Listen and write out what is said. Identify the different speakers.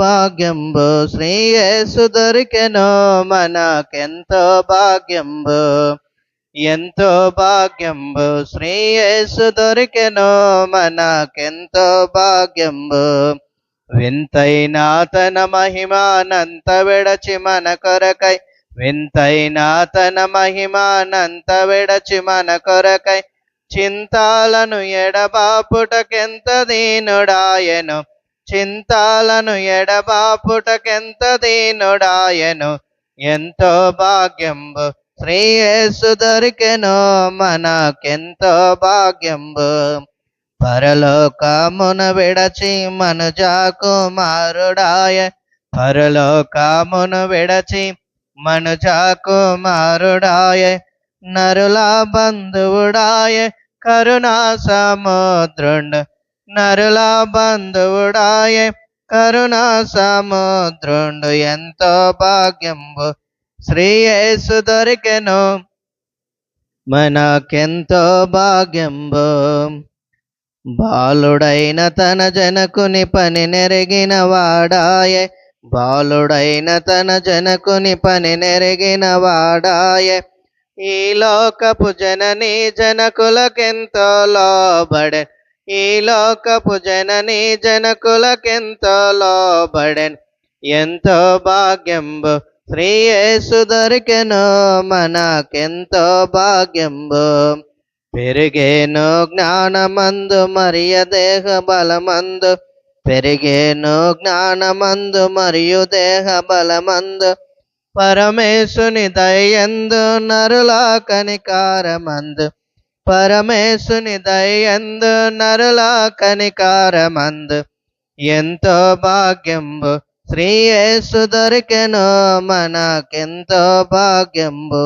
Speaker 1: భాగ్యంబు. శ్రేయస్సు దొరికెను మనకెంతో భాగ్యంబు. ఎంతో భాగ్యంబు. శ్రేయస్సు దొరికెను మనకెంతో భాగ్యంబు. వింతైన తన మహిమానంత విడచి మన కొరకై. వింతైన తన మహిమానంత విడచి మన కొరకై. చింతాలను ఎడబాపుటకెంత దీనుడాయను. చింతాలను ఎడబాపుటకెంత దీనుడాయను? ఎంతో భాగ్యంబు శ్రీయేసు దొరికెను మనకెంతో భాగ్యంబు. పరలోకమున విడచి మనుజా కుమారుడాయ పరలోకమున విడచి మనుజా కుమారుడాయ నరుల బంధువుడాయ కరుణా సముద్రుండు నరుల బంధువుడాయ కరుణా సముద్రుండు ఎంతో భాగ్యంబు శ్రీయేసు దొరికెను. మనకెంతో భాగ్యంబు బాలుడైన తన జనకుని పని నెరిగిన వాడాయే బాలుడైన తన జనకుని పని నెరిగిన వాడాయే. ఈ లోకపు జనని జనకులకెంతో లోబడే ఈ లోకపు జనని జనకులకెంతో లోబడెన్. ఎంతో భాగ్యంబు శ్రీయేసు దొరికెను మనకెంతో భాగ్యంబు. పెరిగేను జ్ఞానమందు మరియ దేహ బలమందు. పెరిగేను జ్ఞానమందు మరియు దేహ బలమందు. పరమేశుని దయందు నరులా కనికారమందు పరమేశుని దయందు నరుల కనికారమందు ఎంతో భాగ్యంబు శ్రీయేసు దొరికెను మనకెంతో భాగ్యంబు.